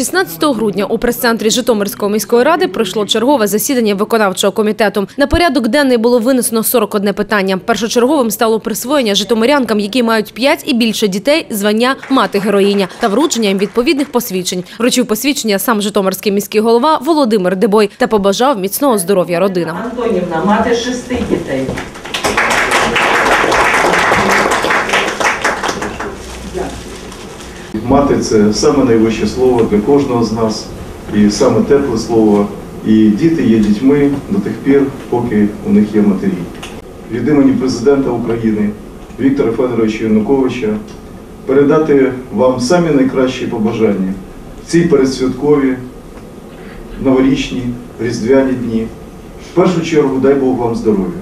16 грудня у прес-центрі Житомирської міської ради пройшло чергове засідання виконавчого комітету. На порядок денний було винесено 41 питання. Першочерговим стало присвоєння житомирянкам, які мають 5 і більше дітей, звання мати-героїня та вручення їм відповідних посвідчень. Вручив посвідчення сам Житомирський міський голова Володимир Дебой та побажав міцного здоров'я родинам. Антонівна, мати шести дітей. Мати це саме найвище слово для кожного з нас, і саме тепле слово. І діти є дітьми до тих пір, поки у них є матері. Від імені президента України Віктора Федоровича Януковича передати вам самі найкращі побажання в ці передсвяткові, новорічні, різдвяні дні. В першу чергу дай Бог вам здоров'я.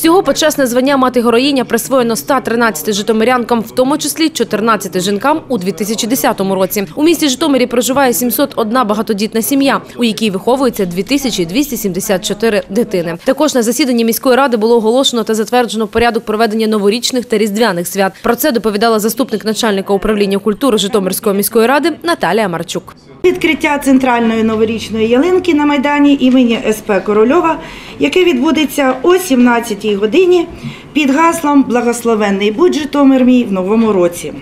Всього почесне звання мати-героїня присвоєно 113 житомирянкам, в тому числі 14 жінкам у 2010 році. У місті Житомирі проживає 701 багатодітна сім'я, у якій виховується 2274 дитини. Також на засіданні міської ради було оголошено та затверджено порядок проведення новорічних та різдвяних свят. Про це доповідала заступник начальника управління культури Житомирської міської ради Наталія Марчук. Відкриття центральної новорічної ялинки на майдані імені СП Корольова, яке відбудеться о 17-й годині під гаслом Благословенний будь Житомир мій в новому році.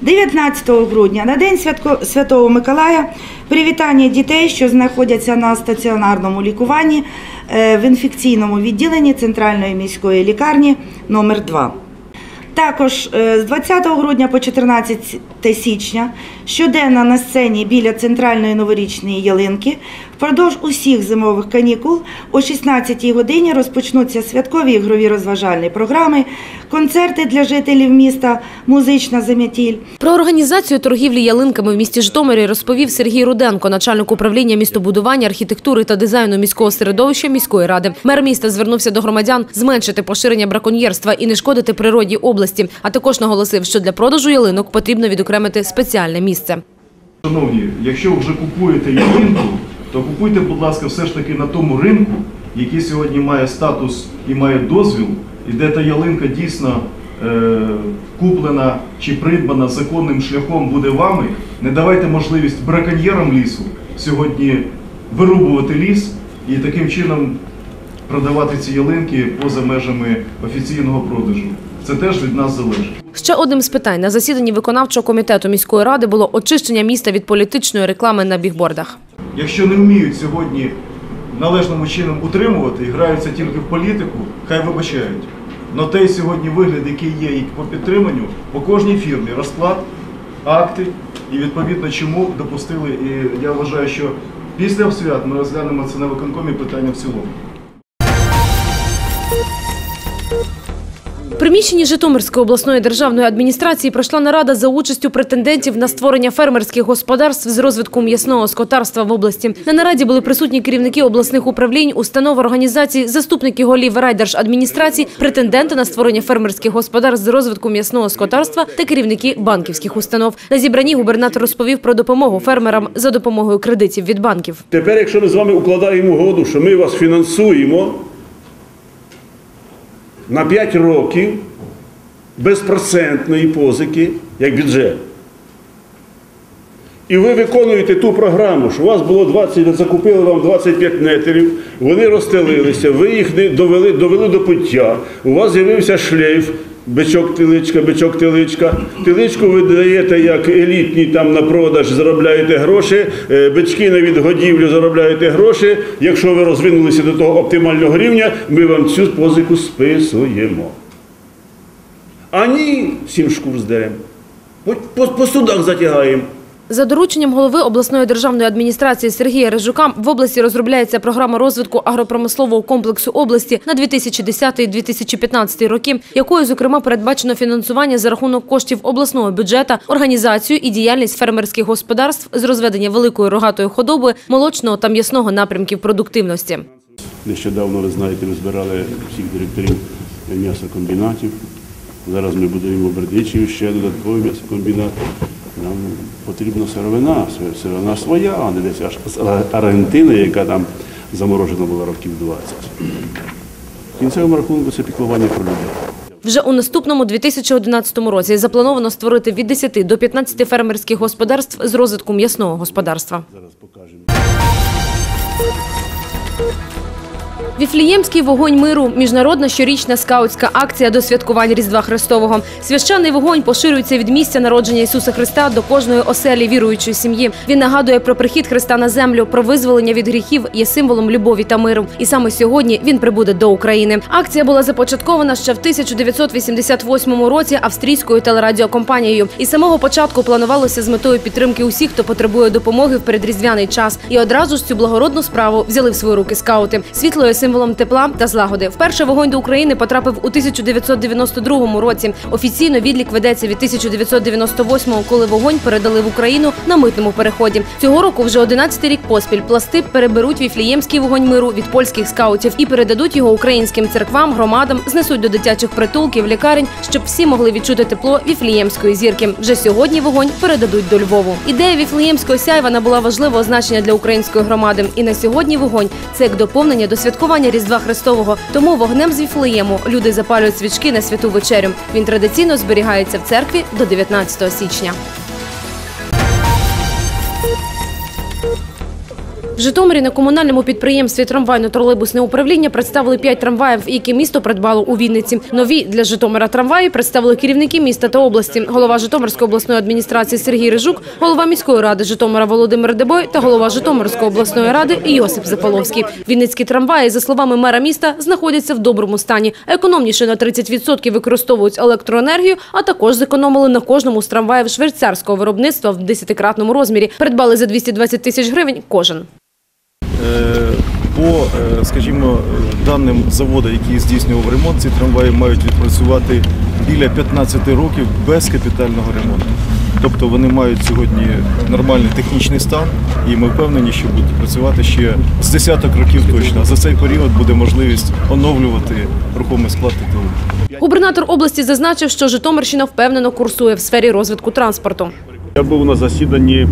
19 грудня на День Святко- Святого Миколая привітання дітей, що знаходяться на стаціонарному лікуванні е, в інфекційному відділенні Центральної міської лікарні номер 2 також е, з 20 грудня по 14 січня щоденно на сцені біля центральної новорічної ялинки впродовж усіх зимових канікул о 16 годині розпочнуться святкові ігрові розважальні програми, концерти для жителів міста, музична зам'ятіль. Про організацію торгівлі ялинками в місті Житомирі розповів Сергій Руденко, начальник управління містобудування, архітектури та дизайну міського середовища міської ради. Мер міста звернувся до громадян зменшити поширення браконьєрства і не шкодити природі області, а також наголосив, що для продажу ялинок потрібно відокремити спеціальне місце. Шановні, якщо вже купуєте ялинку, то купуйте, будь ласка, все ж таки на тому ринку, який сьогодні має статус і має дозвіл, і де та ялинка дійсно е, куплена чи придбана законним шляхом буде вами. Не давайте можливість браконьєрам лісу сьогодні вирубувати ліс і таким чином продавати ці ялинки поза межами офіційного продажу. Це теж від нас залежить. Ще одним з питань на засіданні виконавчого комітету міської ради було очищення міста від політичної реклами на бігбордах. Якщо не вміють сьогодні належним чином утримувати і граються тільки в політику, хай вибачають. Но той сьогодні вигляд, який є і по підтриманню, по кожній фірмі розклад, акти і відповідно чому допустили. І я вважаю, що після свят ми розглянемо це на виконкомі питання в цілому. Приміщенні Житомирської обласної державної адміністрації пройшла нарада за участю претендентів на створення фермерських господарств з розвитку м'ясного скотарства в області. На нараді були присутні керівники обласних управлінь, установ організацій, заступники голів райдержадміністрацій, претенденти на створення фермерських господарств з розвитку м'ясного скотарства та керівники банківських установ. На зібранні губернатор розповів про допомогу фермерам за допомогою кредитів від банків. Тепер, якщо ми з вами укладаємо угоду, що ми вас фінансуємо на 5 років безпроцентної позики, як бюджет. І ви виконуєте ту програму, що у вас було 20, закупили вам 25 нетерів, вони розстелилися, ви їх довели, довели до пуття, у вас з'явився шлейф, бичок тиличка, бичок тиличка. Тиличку ви даєте як елітні там на продаж, заробляєте гроші, е, бички на відгодівлю заробляєте гроші. Якщо ви розвинулися до того оптимального рівня, ми вам цю позику списуємо. А ні, сім шкур здеремо. По, по, по судах затягаємо. За дорученням голови обласної державної адміністрації Сергія Рижука в області розробляється програма розвитку агропромислового комплексу області на 2010-2015 роки, якою, зокрема, передбачено фінансування за рахунок коштів обласного бюджету, організацію і діяльність фермерських господарств з розведення великої рогатої худоби, молочного та м'ясного напрямків продуктивності. Нещодавно, ви знаєте, ми збирали всіх директорів м'ясокомбінатів. Зараз ми будуємо в Бердичеві ще додатковий м'ясокомбінат. Нам потрібна сировина, сировина своя, а не десь аж з Аргентини, яка там заморожена була років 20. В кінцевому рахунку це піклування про людей. Вже у наступному 2011 році заплановано створити від 10 до 15 фермерських господарств з розвитком м'ясного господарства. Віфліємський вогонь миру міжнародна щорічна скаутська акція до святкувань Різдва Христового. Священний вогонь поширюється від місця народження Ісуса Христа до кожної оселі віруючої сім'ї. Він нагадує про прихід Христа на землю, про визволення від гріхів, є символом любові та миру. І саме сьогодні він прибуде до України. Акція була започаткована ще в 1988 році австрійською телерадіокомпанією. І самого початку планувалося з метою підтримки усіх, хто потребує допомоги в передріздвяний час. І одразу ж цю благородну справу взяли в свої руки скаути. Світло є символом тепла та злагоди. Вперше вогонь до України потрапив у 1992 році. Офіційно відлік ведеться від 1998-го, коли вогонь передали в Україну на митному переході. Цього року вже 11-й рік поспіль пласти переберуть віфліємський вогонь миру від польських скаутів і передадуть його українським церквам, громадам, знесуть до дитячих притулків, лікарень, щоб всі могли відчути тепло віфліємської зірки. Вже сьогодні вогонь передадуть до Львову. Ідея віфліємського сяйва набула важливого значення для української громади. І на сьогодні вогонь це як доповнення до святкування Різдва Христового. Тому вогнем з Віфлеєму люди запалюють свічки на святу вечерю. Він традиційно зберігається в церкві до 19 січня. В Житомирі на комунальному підприємстві трамвайно-тролейбусне управління представили п'ять трамваїв, які місто придбало у Вінниці. Нові для Житомира трамваї представили керівники міста та області, голова Житомирської обласної адміністрації Сергій Рижук, голова міської ради Житомира Володимир Дебой та голова Житомирської обласної ради Йосип Заполовський. Вінницькі трамваї, за словами мера міста, знаходяться в доброму стані. Економніше на 30% використовують електроенергію, а також зекономили на кожному з трамваїв швейцарського виробництва в 10-кратному розмірі. Придбали за 220 тисяч гривень кожен. По, е, скажімо, е, даним заводу, який здійснював ремонт, ці трамваї мають відпрацювати біля 15 років без капітального ремонту. Тобто вони мають сьогодні нормальний технічний стан, і ми впевнені, що будуть працювати ще з десяток років точно. За цей період буде можливість оновлювати рухомий склад ТТУ. Губернатор області зазначив, що Житомирщина впевнено курсує в сфері розвитку транспорту. Я був на засіданні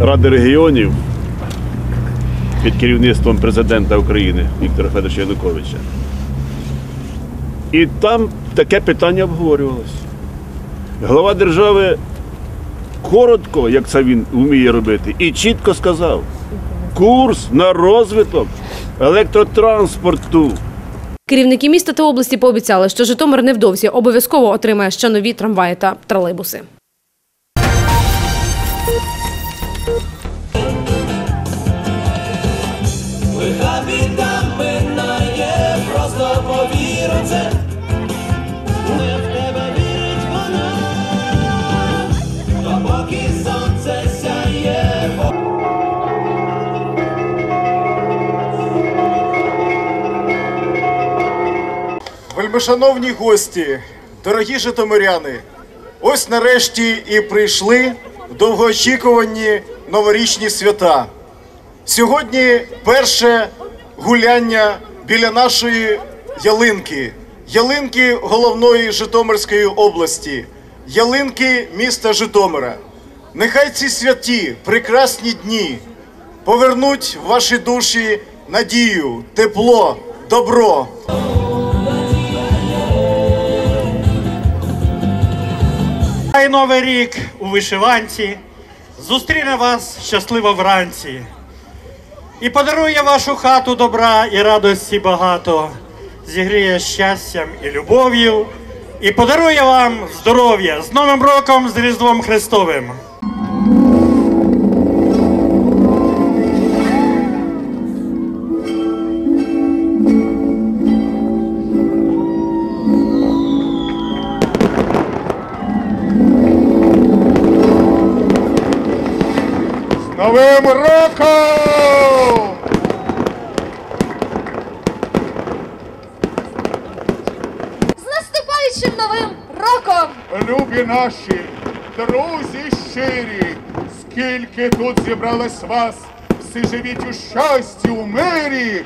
Ради регіонів під керівництвом президента України Віктора Федоровича Януковича. І там таке питання обговорювалося. Глава держави коротко, як це він вміє робити, і чітко сказав: курс на розвиток електротранспорту. Керівники міста та області пообіцяли, що Житомир невдовзі обов'язково отримає ще нові трамваї та тролейбуси. Допоки сонце сяє. Вельмишановні гості, дорогі житомиряни, ось нарешті і прийшли довгоочікувані новорічні свята. Сьогодні перше гуляння біля нашої ялинки, ялинки головної Житомирської області, ялинки міста Житомира. Нехай ці святі, прекрасні дні повернуть в ваші душі надію, тепло, добро. Хай новий рік у вишиванці зустріне вас щасливо вранці і подарує вашу хату добра і радості багато, зігріє щастям і любов'ю, і подарує вам здоров'я з Новим роком, з Різдвом Христовим. Новим роком! з наступаючим новим роком! Любі наші, друзі щирі, скільки тут зібралось вас, всі живіть у щасті, у мирі,